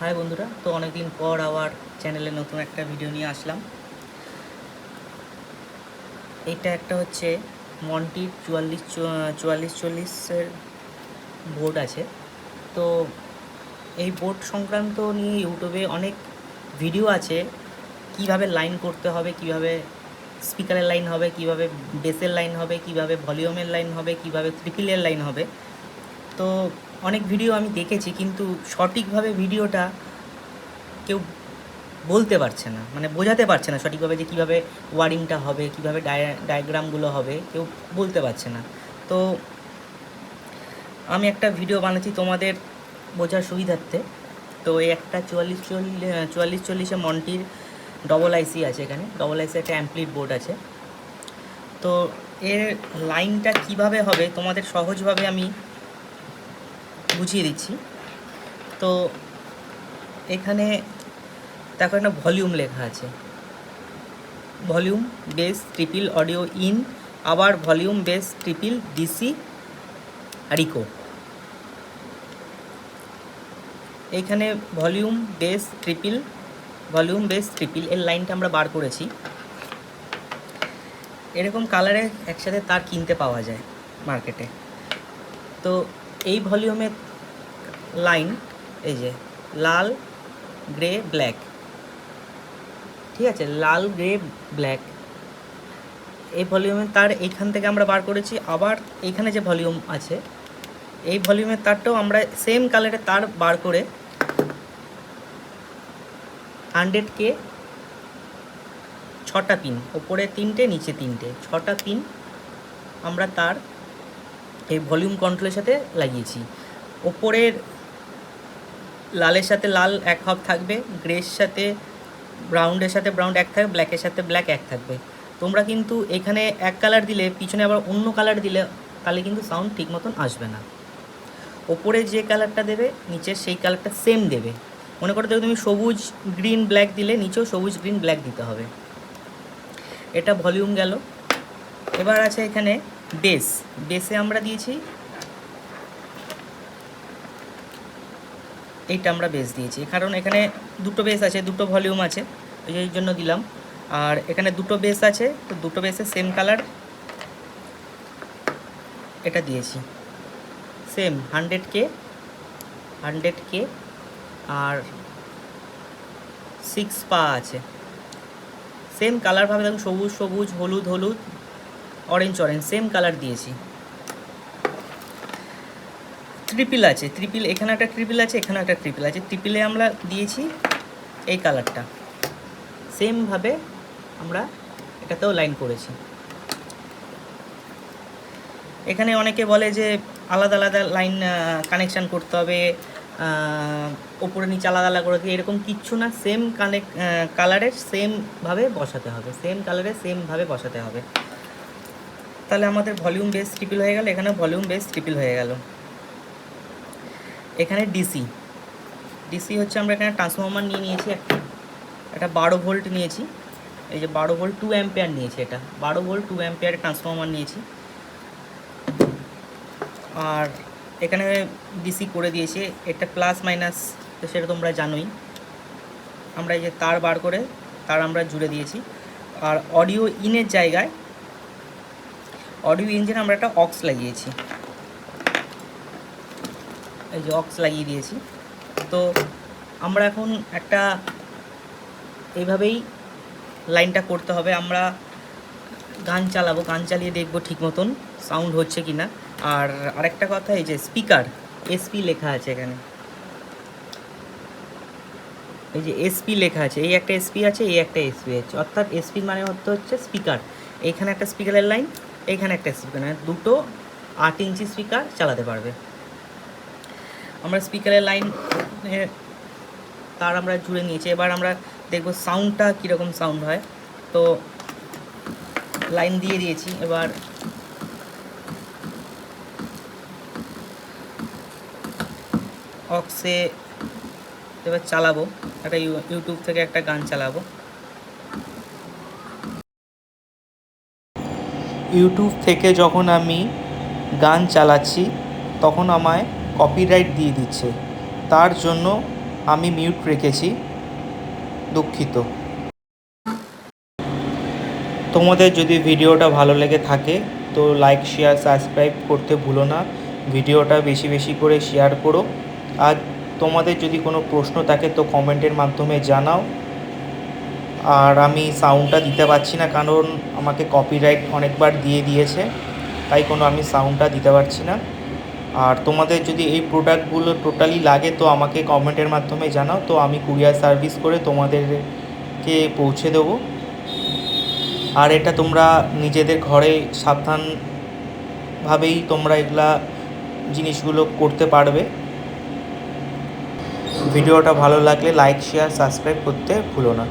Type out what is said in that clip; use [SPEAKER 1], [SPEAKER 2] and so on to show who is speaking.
[SPEAKER 1] High বন্ধুরা, তো অনেকদিন পর আবার চ্যানেলে নতুন একটা ভিডিও নিয়ে আসলাম। এটা একটা হচ্ছে মন্টির চুয়াল্লিশ চুয়াল্লিশ চল্লিশের বোর্ড আছে। তো এই বোর্ড সংক্রান্ত নিয়ে ইউটিউবে অনেক ভিডিও আছে। কীভাবে লাইন করতে হবে, কীভাবে স্পিকারের লাইন হবে, কীভাবে বেসের লাইন হবে, কীভাবে ভলিউমের লাইন হবে, কীভাবে ট্রিপিলের লাইন হবে। তো অনেক ভিডিও আমি দেখেছি, কিন্তু সঠিকভাবে ভিডিওটা কেউ বলতে পারছে না মানে বোঝাতে পারছে না সঠিকভাবে যে কীভাবে ওয়ারিংটা হবে, কীভাবে ডায়াগ্রামগুলো হবে, কেউ বলতে পারছে না। তো আমি একটা ভিডিও বানাচ্ছি তোমাদের বোঝার সুবিধার্থে। তো এই একটা চুয়াল্লিশ চল্লিশ চুয়াল্লিশ চল্লিশে মন্টির ডবল আইসি আছে এখানে ডবল আইসি একটা অ্যাম্পলিট বোর্ড আছে। তো এর লাইনটা কীভাবে হবে, তোমাদের সহজভাবে আমি বুঝিয়ে দিচ্ছি। তো এখানে দেখো একটা ভলিউম লেখা আছে। Volume bass treble audio in, আবার ভলিউম বেস ট্রিপিল ডিসি রিকো। এইখানে volume bass treble, volume bass treble এর লাইনটা আমরা বার করেছি। এরকম কালারে একসাথে তার কিনতে পাওয়া যায় মার্কেটে। তো এই ভলিউমের লাইন, এই যে, লাল, গ্রে, ব্ল্যাক। ঠিক আছে, লাল, গ্রে, ব্ল্যাক। এই ভলিউমের তার এইখান থেকে আমরা বার করেছি। আবার এইখানে যে ভলিউম আছে, এই ভলিউমের তারটাও আমরা সেম কালারের তার বার করে হান্ড্রেড কে ছটা পিন ওপরে তিনটে, নিচে তিনটে, ছটা পিন আমরা তার এই ভলিউম কন্ট্রোলের সাথে লাগিয়েছি। ওপরের লালের সাথে লাল এক হব থাকবে, গ্রের সাথে ব্রাউনের সাথে ব্রাউন এক থাকবে, ব্ল্যাকের সাথে ব্ল্যাক এক থাকবে। তোমরা কিন্তু এখানে এক কালার দিলে, পিছনে আবার অন্য কালার দিলে, তাহলে কিন্তু সাউন্ড ঠিক মতন আসবে না। ওপরে যে কালারটা দেবে, নিচের সেই কালারটা সেম দেবে। মনে করো তুমি সবুজ গ্রিন ব্ল্যাক দিলে, নিচেও সবুজ গ্রিন ব্ল্যাক দিতে হবে। এটা ভলিউম গেল। এবার আছে এখানে বেস বেসে আমরা দিয়েছি এইটা আমরা বেস দিয়েছি। কারণ এখানে দুটো বেস আছে, দুটো ভলিউম আছে এই জন্য দিলাম। আর এখানে দুটো বেস আছে, তো দুটো বেসে সেম কালার এটা দিয়েছি। সেম হান্ড্রেড কে হান্ড্রেড কে আর সিক্স পা আছে। সেম কালারভাবে দেখুন, সবুজ সবুজ, হলুদ হলুদ অরেঞ্জ অরেঞ্জ সেম কালার দিয়েছি। ট্রিপিল আছে ট্রিপিল এখানে একটা ট্রিপিল আছে এখানে একটা ট্রিপিল আছে। ট্রিপিলে আমরা দিয়েছি এই কালারটা সেমভাবে আমরা এটাতেও লাইন করেছি। এখানে অনেকে বলে যে আলাদা আলাদা লাইন কানেকশান করতে হবে ওপরে নিচে আলাদা আলাদা করে দিয়ে এরকম কিচ্ছু না। সেম কানেক্ট কালারের সেমভাবে বসাতে হবে। সেম কালারে সেমভাবে বসাতে হবে। তাহলে আমাদের ভলিউম বেস ট্রিপিল হয়ে গেল এখানে ভলিউম বেস ট্রিপিল হয়ে গেল। এখানে ডিসি ডিসি হচ্ছে আমরা এখানে ট্রান্সফর্মার নিয়ে নিয়েছি একটা। একটা বারো ভোল্ট নিয়েছি। এই যে বারো ভোল্ট টু অ্যাম্পিয়ার নিয়েছি এটা। বারো ভোল্ট টু অ্যাম্পিয়ারের ট্রান্সফর্মার নিয়েছি। আর এখানে ডিসি করে দিয়েছে। এটা প্লাস মাইনাস তো সেটা তোমরা জানোই। আমরা এই যে তার বার করে তার আমরা জুড়ে দিয়েছি। আর অডিও ইনের জায়গায় অডিও ইঞ্জিনে আমরা একটা অক্স লাগিয়েছি। এই যে অক্স লাগিয়ে দিয়েছি। তো আমরা এখন একটা এইভাবেই লাইনটা করতে হবে। আমরা গান চালাবো, গান চালিয়ে দেখব ঠিক মতন সাউন্ড হচ্ছে কি না আর আরেকটা কথা, এই যে স্পিকার, এসপি লেখা আছে এখানে। এই যে এসপি লেখা আছে, এই একটা এসপি আছে, এই একটা এসপি আছে। অর্থাৎ এসপি মানে হচ্ছে হচ্ছে স্পিকার। এইখানে একটা স্পিকারের লাইন, এইখানে একটা স্পিকার। মানে দুটো আট ইঞ্চি স্পিকার চালাতে পারবে। আমরা স্পিকারের লাইন তার আমরা জুড়ে নিয়েছি। এবার আমরা দেখব সাউন্ডটা কীরকম সাউন্ড হয়। তো লাইন দিয়ে দিয়েছি, এবার অক্সে এবার চালাবো। একটা ইউ- ইউটিউব থেকে একটা গান চালাবো। ইউটিউব থেকে যখন আমি গান চালাচ্ছি, তখন আমায় কপিরাইট দিয়ে দিচ্ছে। তার জন্য আমি মিউট রেখেছি। দুঃখিত। তোমাদের যদি ভিডিওটা ভালো লেগে থাকে, তো লাইক শেয়ার সাবস্ক্রাইব করতে ভুলো না। ভিডিওটা বেশি বেশি করে শেয়ার করো। আর তোমাদের যদি কোনো প্রশ্ন থাকে, তো কমেন্টের মাধ্যমে জানাও। আর আমি সাউন্ডটা দিতে পারছি না, কারণ আমাকে কপিরাইট অনেকবার দিয়ে দিয়েছে। তাই কোনো আমি সাউন্ডটা দিতে পারছি না। আর তোমাদের যদি এই প্রোডাক্টগুলো টোটালি লাগে, তো আমাকে কমেন্টের মাধ্যমে জানাও। তো আমি কুরিয়ার সার্ভিস করে তোমাদেরকে পৌঁছে দেবো। আর এটা তোমরা নিজেদের ঘরে সাবধানভাবেই তোমরা এগুলা জিনিসগুলো করতে পারবে। ভিডিওটা ভালো লাগলে লাইক শেয়ার সাবস্ক্রাইব করতে ভুলো না।